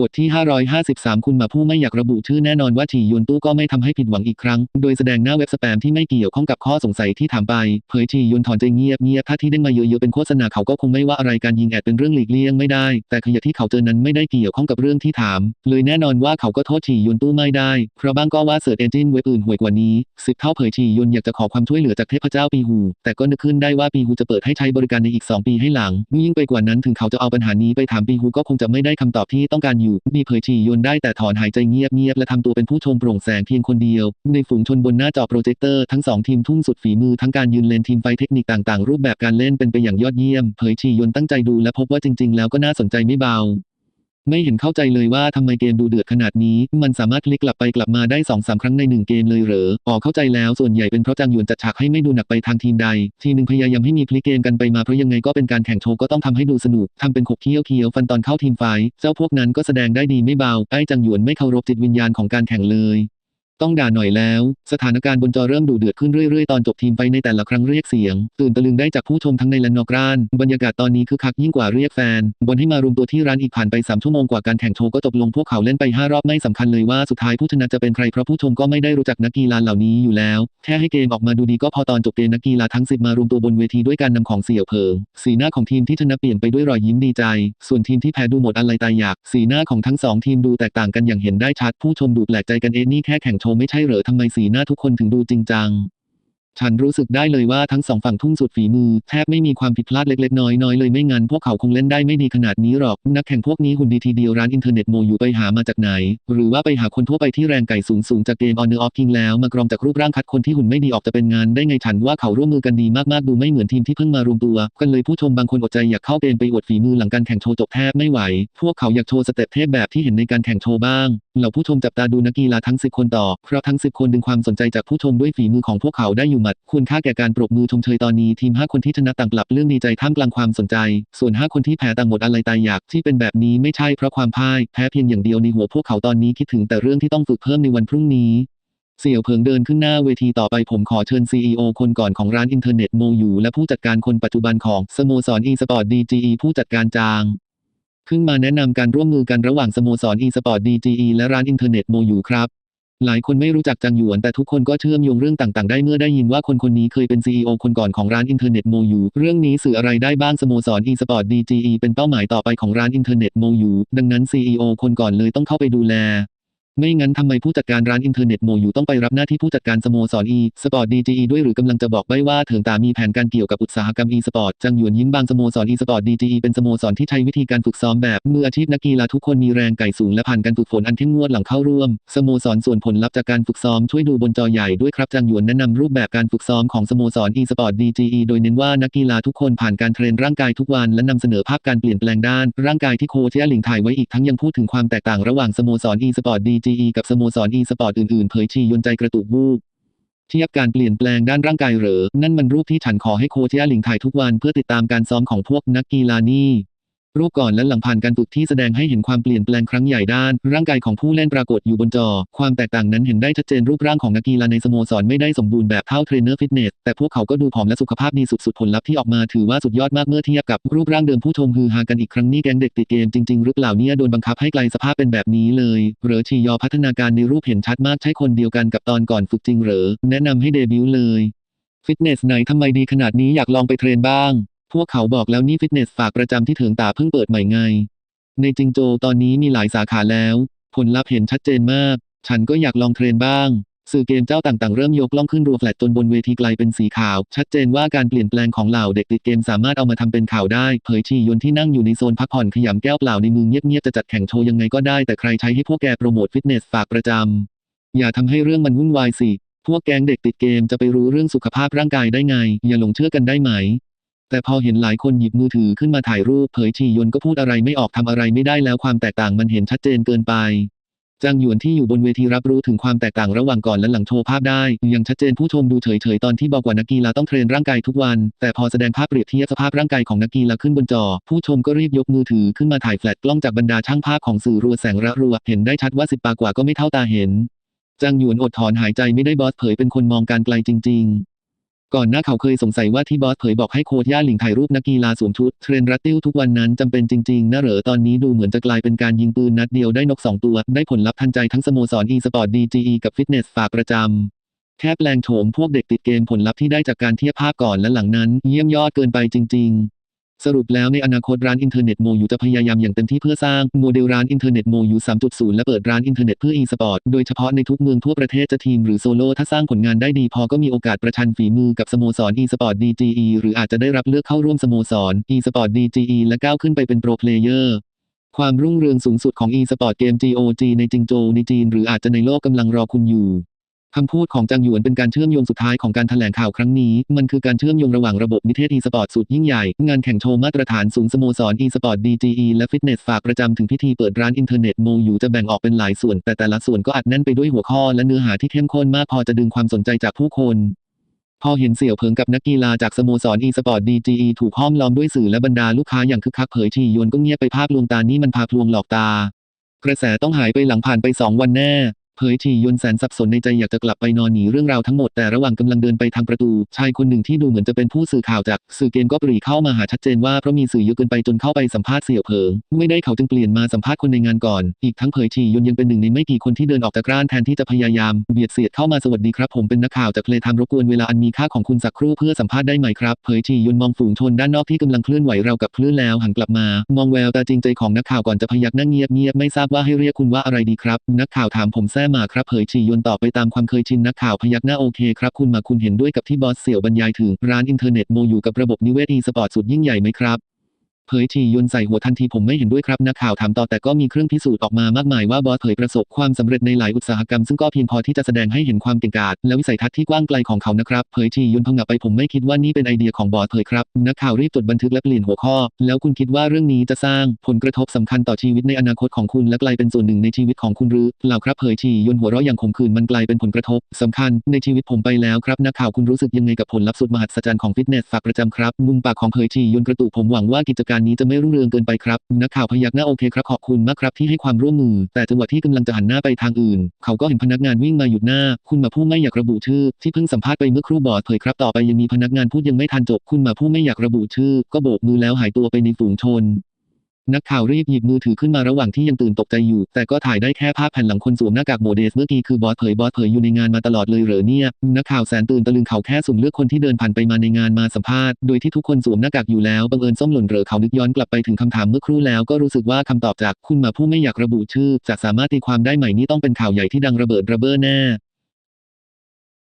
บทที่ 553 คุณมาผู้ไม่อยากระบุชื่อแน่นอนว่าฉียวนตู้ก็ไม่ทำให้ผิดหวังอีกครั้ง โดยแสดงหน้าเว็บสแปมที่ไม่เกี่ยวข้องกับข้อสงสัยที่ถามไป เผยฉียวนถอนใจเงียบเงียบถ้าที่ได้มาเยอะๆเป็นโฆษณาเขาก็คงไม่ว่าอะไรการยิงแอดเป็นเรื่องหลีกเลี่ยงไม่ได้ แต่ขยะที่เขาเจอนั้นไม่ได้เกี่ยวข้องกับเรื่องที่ถาม เลยแน่นอนว่าเขาก็โทษฉียวนตู้ไม่ได้ เพราะบ้างก็ว่าเสิร์ชเอนจินเว็บอื่นห่วยกว่านี้สิบเท่าเผยฉียวนอยากจะขอความช่วยเหลือจากเทพเจ้าปีหู แต่ก็นึกขึ้นได้ว่าปีหูจะเปิดให้ใช้บริการในอีก 2 ปีให้หลังยิ่งไปกว่านั้นถึงเขาจะเอาปัญหานี้ไปถามปีหูก็คงจะไม่ได้คำตอบที่ต้องการอยู่ มีเผยฉี่ยนได้แต่ถอนหายใจเงียบๆและทำตัวเป็นผู้ชมโปร่งแสงเพียงคนเดียว ในฝูงชนบนหน้าจอโปรเจคเตอร์ทั้งสองทีมทุ่มสุดฝีมือทั้งการยืนเลนทีมไฟเทคนิคต่างๆ รูปแบบการเล่นเป็นไปอย่างยอดเยี่ยม เผยฉี่ยนตั้งใจดูและพบว่าจริงๆ แล้วก็น่าสนใจไม่เบา ไม่เห็นเข้าใจเลยว่าทำไมเกมดูเดือดขนาดนี้ มันสามารถคลิกกลับไปกลับมาได้2อสาครั้งในหนึ่งเกมเลยเหรออ๋อเข้าใจแล้วส่วนใหญ่เป็นเพราะจางหยวนจัดฉากให้ไม่ดูหนักไปทางทีมใด ทีหนึ่งพยายามให้มีพลิกเกมกันไปมาเพราะยังไงก็เป็นการแข่งโชว์ก็ต้องทำให้ดูสนุกทำเป็นขบเคี้ยวเคี้ยวฟันตอนเข้าทีมไฟเจ้าพวกนั้นก็แสดงได้ดีไม่เบาไอ้จางหยวนไม่เคารพจิตวิญญาณของการแข่งเลย ต้องด่าหน่อยแล้ว สถานการณ์บนจอเริ่มดูเดือดขึ้นเรื่อยๆ ตอนจบทีมไฟในแต่ละครั้งเรียกเสียง ตื่นตะลึงได้จากผู้ชมทั้งในและนอกร้าน บรรยากาศตอนนี้คือคักยิ่งกว่าเรียกแฟน บนให้มารวมตัวที่ร้านอีกผ่านไป 3 ชั่วโมงกว่าการแข่งโชว์ก็จบลงพวกเขาเล่นไป 5 รอบไม่สำคัญเลยว่าสุดท้ายผู้ชนะจะเป็นใครเพราะผู้ชมก็ไม่ได้รู้จักนักกีฬาเหล่านี้อยู่แล้ว แค่ให้เกมออกมาดูดีก็พอตอนจบเกมนักกีฬาทั้ง 10 มารวมตัวบนเวทีด้วยการนำของเสี่ยวเพิงสีหน้าของทีมที่ชนะเปลี่ยนไปด้วยรอยยิ้มดีใจ ส่วนทีมที่แพ้ดูหมดอะไรตายอยาก สีหน้าของทั้งสองทีมดูแตกต่างกันอย่างเห็นได้ชัดผู้ชมดูแปลกใจกันเอนี่แค่แข่งโชว์ไม่ใช่เหรอทำไมสีหน้าทุกคนถึงดูจริงจัง ฉันรู้สึกได้เลยว่าทั้งสองฝั่งทุ่มสุดฝีมือ แทบไม่มีความผิดพลาดเล็กๆ น้อยๆเลยไม่งั้นพวกเขาคงเล่นได้ไม่ดีขนาดนี้หรอก นักแข่งพวกนี้หุ่นดีทีเดียวร้านอินเทอร์เน็ตโมอยู่ไปหามาจากไหน หรือว่าไปหาคนทั่วไปที่แรงไก่สูงสูงๆจากเกมออนเนอร์ออฟคิงแล้ว มากรองจากรูปร่างคัดคนที่หุ่นไม่ดีออกจะเป็นงานได้ไงฉันว่าเขาร่วมมือกันดีมากๆดูไม่เหมือนทีมที่เพิ่งมารวมตัว กันเลยผู้ชมบางคนอดใจอยากเข้าเกมไปอวดฝีมือหลังการแข่งโชว์จบแทบไม่ไหว พวกเขาอยากโชว์สเต็ปเทพแบบที่เห็นในการแข่งโชว์บ้างเหล่าผู้ชมจับตาดูนักกีฬาทั้ง 10 คนต่อเพราะทั้ง 10 คนดึงความสนใจจากผู้ชมด้วยฝีมือของพวกเขาได้อยู่หมัดคุณค่าแก่การปรบมือชมเชยตอนนี้ทีม 5 คนที่ชนะต่างปรับเรื่องดีใจท่ามกลางความสนใจ ส่วน 5 คนที่แพ้ต่างหมดอะไรตายอยากที่เป็นแบบนี้ไม่ใช่เพราะความพ่ายแพ้เพียงอย่างเดียวในหัวพวกเขาตอนนี้คิดถึงแต่เรื่องที่ต้องฝึกเพิ่มในวันพรุ่งนี้เสี่ยวเผิงเดินขึ้นหน้าเวทีต่อไปผมขอเชิญ CEO คนก่อนของร้านอินเทอร์เน็ตโมอยู่และผู้จัดการคนปัจจุบันของสโมสร e-sport DGE ผู้จัดการจางเพิ่งมาแนะนำการร่วมมือกันระหว่างสโมสร e-sport DGE และร้านอินเทอร์เน็ตโมอยู่ครับ หลายคนไม่รู้จักจังหยวนแต่ทุกคนก็เชื่อมโยงเรื่องต่างๆ ได้เมื่อได้ยินว่าคนคนนี้เคยเป็น CEO คนก่อนของร้านอินเทอร์เน็ตโมยูเรื่องนี้สื่ออะไรได้บ้างสโมสร e-sport DGE เป็นเป้าหมายต่อไปของร้านอินเทอร์เน็ตโมยูดังนั้น CEO คนก่อนเลยต้องเข้าไปดูแล ไม่งั้นทำไมผู้จัดการร้านอินเทอร์เน็ตโมอยู่ต้องไปรับหน้าที่ผู้จัดการสโมสร e สปอร์ต DGE ด้วยหรือกำลังจะบอกไว้ว่าเถิงตามีแผนการเกี่ยวกับอุตสาหกรรม e สปอร์ตจังหยวนยิ้มบางสโมสร e สปอร์ต DGE เป็นสโมสรที่ใช้วิธีการฝึกซ้อมแบบมืออาชีพนักกีฬาทุกคนมีแรงไก่สูงและผ่านการฝึกฝนอันเข้มงวดหลังเข้าร่วม สโมสรส่วนผลลัพธ์จากการฝึกซ้อมช่วยดูบนจอใหญ่ด้วยครับจังหยวนแนะนำรูปแบบการฝึกซ้อมของสโมสร e สปอร์ต DGE โดยเน้นว่านักกีฬาทุกคนผ่านการเทรนร่างกายทุกวันและนำเสนอภาพการเปลี่ยนแปลงด้าน ร่างกายที่โค้ชแย่หลิงถ่ายไว้อีกทั้งยังพูดถึงความแตกต่างระหว่างสโมสร e สปอร์ต DGE กับสโมสร e สปอร์ตอื่นๆ เผยชียนใจกระตุกบูบเทียบการเปลี่ยนแปลงด้านร่างกายเหรอ นั่นมันรูปที่ฉันขอให้โคชยาหลิงถ่ายทุกวันเพื่อติดตามการซ้อมของพวกนักกีฬานี่ รูปก่อนและหลังผ่านการฝึกที่แสดงให้เห็นความเปลี่ยนแปลงครั้งใหญ่ด้าน ร่างกายของผู้เล่นปรากฏอยู่บนจอ ความแตกต่างนั้นเห็นได้ชัดเจนรูปร่างของนักกีฬาในสโมสรไม่ได้สมบูรณ์แบบเท่าเทรนเนอร์ฟิตเนส แต่พวกเขาก็ดูผอมและสุขภาพดีสุดๆ ผลลัพธ์ที่ออกมาถือว่าสุดยอดมากเมื่อเทียบกับรูปร่างเดิมผู้ชมฮือฮากันอีกครั้งนี่แก๊งเด็กติดเกมจริงๆหรือเปล่าเนี่ยโดนบังคับให้กลายสภาพเป็นแบบนี้เลยเหรอชียอพัฒนาการในรูปเห็นชัดมากใช่คนเดียวกันกับตอนก่อนฝึกจริงเหรอแนะนำให้เดบิวต์เลยฟิตเนสไหนทำไมดีขนาดนี้อยากลองไปเทรนบ้าง วกเขาบอกแล้วนี่ฟิตเนสฝากประจำที่เถิงตาเพิ่งเปิดใหม่ไง ในจิงโจตอนนี้มีหลายสาขาแล้ว ผลลัพธ์เห็นชัดเจนมาก ฉันก็อยากลองเทรนบ้าง สื่อเกมเจ้าต่างๆ เริ่มยกล่องขึ้นรัวแฟลตจนบนเวทีกลายเป็นสีขาว ชัดเจนว่าการเปลี่ยนแปลงของเหล่าเด็กติดเกมสามารถเอามาทำเป็นข่าวได้ เผยชียนที่นั่งอยู่ในโซนพักผ่อนขยำแก้วเปล่าในมือเงียบๆจะจัดแข่งโชว์ยังไงก็ได้แต่ใครใช้ให้พวกแกโปรโมทฟิตเนสฝากประจำอย่าทำให้เรื่องมันวุ่นวายสิพวกแก๊งเด็กติดเกมจะไปรู้เรื่องสุขภาพร่างกายได้ไง อย่าหลงเชื่อกันได้ไหม แต่พอเห็นหลายคนหยิบมือถือขึ้นมาถ่ายรูปเผยชียนก็พูดอะไรไม่ออกทำอะไรไม่ได้แล้วความแตกต่างมันเห็นชัดเจนเกินไปจางหยวนที่อยู่บนเวทีรับรู้ถึงความแตกต่างระหว่างก่อนและหลังโชว์ภาพได้อย่างชัดเจนผู้ชมดูเฉยๆตอนที่บอกว่านักกีฬาต้องเทรนร่างกายทุกวัน แต่พอแสดงภาพเปรียบเทียบสภาพร่างกายของนักกีฬาขึ้นบนจอ ผู้ชมก็รีบยกมือถือขึ้นมาถ่ายแฟลชกล้องจากบรรดาช่างภาพของสื่อรัวแสงระรัว เห็นได้ชัดว่าสิบปากว่าก็ไม่เท่าตาเห็นจางหยวนอดถอนหายใจไม่ได้บอสเผยเป็นคนมองการไกลจริง ๆ ก่อนหน้าเขาเคยสงสัยว่าที่บอสเผยบอกให้โค้ชย่าหลิงถ่ายรูปนักกีฬาสวมชุดเทรนรัตติ้วทุกวันนั้นจำเป็นจริงๆนะเหรอตอนนี้ดูเหมือนจะกลายเป็นการยิงปืนนัดเดียวได้นกสองตัว ได้ผลลัพธ์ทันใจทั้งสโมสร e-sport DGE กับฟิตเนสฝากประจำแค่แปลงโฉมพวกเด็กติดเกมผลลัพธ์ที่ได้จากการเทียบภาพก่อนและหลังนั้น เยี่ยมยอดเกินไปจริง ๆ สรุปแล้วในอนาคตร้านอินเทอร์เน็ตโมยูจะพยายามอย่างเต็มที่เพื่อสร้างโมเดลร้านอินเทอร์เน็ตโมยู3.0 และเปิดร้านอินเทอร์เน็ตเพื่อ e-sport โดยเฉพาะในทุกเมืองทั่วประเทศจะทีมหรือโซโล่ถ้าสร้างผลงานได้ดีพอก็มีโอกาสประชันฝีมือกับสโมสร e-sport DGE หรืออาจจะได้รับเลือกเข้าร่วมสโมสร e-sport DGE และก้าวขึ้นไปเป็นโปรเพลเยอร์ความรุ่งเรืองสูงสุดของ e-sport เกม GOG ในจิงโจวในจีน หรืออาจจะในโลกกำลังรอคุณอยู่ คำพูดของจางหยวนเป็นการเชื่อมโยงสุดท้ายของการแถลงข่าวครั้งนี้ มันคือการเชื่อมโยงระหว่างระบบนิเทศ e-sport สุดยิ่งใหญ่ งานแข่งโชว์มาตรฐานสูงสโมสร e-sport DGE และฟิตเนสฝากประจำถึงพิธีเปิดร้านอินเทอร์เน็ตโมอยู่จะแบ่งออกเป็นหลายส่วน แต่แต่ละส่วนก็อัดแน่นไปด้วยหัวข้อและเนื้อหาที่เข้มข้นมากพอจะดึงความสนใจจากผู้คนพอเห็นเสี่ยวเผิงกับนักกีฬาจากสโมสร e-sport DGE ถูกห้อมล้อมด้วยสื่อและบรรดาลูกค้าอย่างคึกคักเผยชียวนก็เงียบไปภาพลวงตานี่มันพาพลวงหลอกตากระแสต้องหายไปหลังผ่านไป 2 วันแน่ เผยชียนแสนสับสนในใจอยากจะกลับไปนอนหนีเรื่องราวทั้งหมดแต่ระหว่างกำลังเดินไปทางประตู ชายคนหนึ่งที่ดูเหมือนจะเป็นผู้สื่อข่าวจากสื่อเกมก็ปรีเข้ามาหาชัดเจนว่าเพราะมีสื่อเยอะเกินไปจนเข้าไปสัมภาษณ์เสี่ยวเผิงไม่ได้เขาจึงเปลี่ยนมาสัมภาษณ์คนในงานก่อน อีกทั้งเผยชียนยังเป็นหนึ่งในไม่กี่คนที่เดินออกจากร้านแทนที่จะพยายามเบียดเสียดเข้ามาสวัสดีครับผมเป็นนักข่าวจากเพลทามรบกวนเวลาอันมีค่าของคุณสักครู่เพื่อสัมภาษณ์ได้ไหมครับเผยชียนมองฝูงชนด้านนอกที่กำลังเคลื่อนไหวเราวกับคลื่นแล้วหันกลับมา มองแววตาจริงใจของนักข่าวก่อนจะพยักหน้าเงียบเงียบๆไม่ทราบว่าให้เรียกคุณว่าอะไรดีครับ นักข่าวถามผมแซ่มาครับเผยชียนตอบไปตามความเคยชินนักข่าวพยักหน้าโอเคครับคุณมาคุณเห็นด้วยกับที่บอสเสี่ยวบรรยายถึงร้านอินเทอร์เน็ตโมอยู่กับระบบนิเวศอีสปอร์ตสุดยิ่งใหญ่ไหมครับ เผยชียนใส่หัวทันทีผมไม่เห็นด้วยครับนักข่าวถามต่อแต่ก็มีเครื่องพิสูจน์ออกมามากมายว่าบอสเผยประสบความสำเร็จในหลายอุตสาหกรรมซึ่งก็เพียงพอที่จะแสดงให้เห็นความเก่งกาจและวิสัยทัศน์ที่กว้างไกลของเขานะครับเผยชียนพังะไปผมไม่คิดว่านี่เป็นไอเดียของบอสเผยครับนักข่าวรีบจดบันทึกและเปลี่ยนหัวข้อ แล้วคุณคิดว่าเรื่องนี้จะสร้างผลกระทบสำคัญต่อชีวิตในอนาคตของคุณและกลายเป็นส่วนหนึ่งในชีวิตของคุณหรือเปล่าครับเผยชียนหัวเราะอย่างขมขื่นมันกลายเป็นผลกระทบสำคัญในชีวิตผมไปแล้วครับนักข่าวคุณรู้สึกยังไงกับผลลัพธ์สุดมหัศจรรย์ของฟิตเนสฝากประจำครับมุมปากของเผยชียนกระตุกผมหวังว่ากิจการนี้จะไม่รุ่งเรืองเกินไปครับ นักข่าวพยักหน้าโอเคครับขอบคุณมากครับที่ให้ความร่วมมือ แต่จังหวะที่กำลังจะหันหน้าไปทางอื่น เขาก็เห็นพนักงานวิ่งมาหยุดหน้า คุณมาผู้ไม่อยากระบุชื่อ ที่เพิ่งสัมภาษณ์ไปเมื่อครู่บอดเผยครับต่อไปยังมีพนักงานพูดยังไม่ทันจบ คุณมาผู้ไม่อยากระบุชื่อ ก็โบกมือแล้วหายตัวไปในฝูงชน นักข่าวรีบหยิบมือถือขึ้นมาระหว่างที่ยังตื่นตกใจอยู่ แต่ก็ถ่ายได้แค่ภาพแผ่นหลังคนสวมหน้ากากโมเดสเมื่อกี้คือบอสเผยบอสเผยอยู่ในงานมาตลอดเลยเหรอเนี่ยนักข่าวแสนตื่นตะลึงเขาแค่สุ่มเลือกคนที่เดินผ่านไปมาในงานมาสัมภาษณ์โดยที่ทุกคนสวมหน้ากากอยู่แล้วบังเอิญส้มหล่นเหรอเขานึกย้อนกลับไปถึงคำถามเมื่อครู่แล้วก็รู้สึกว่าคำตอบจากคุณมาผู้ไม่อยากระบุชื่อจะสามารถตีความได้ใหม่นี่ต้องเป็นข่าวใหญ่ที่ดังระเบิดระเบ้อแน่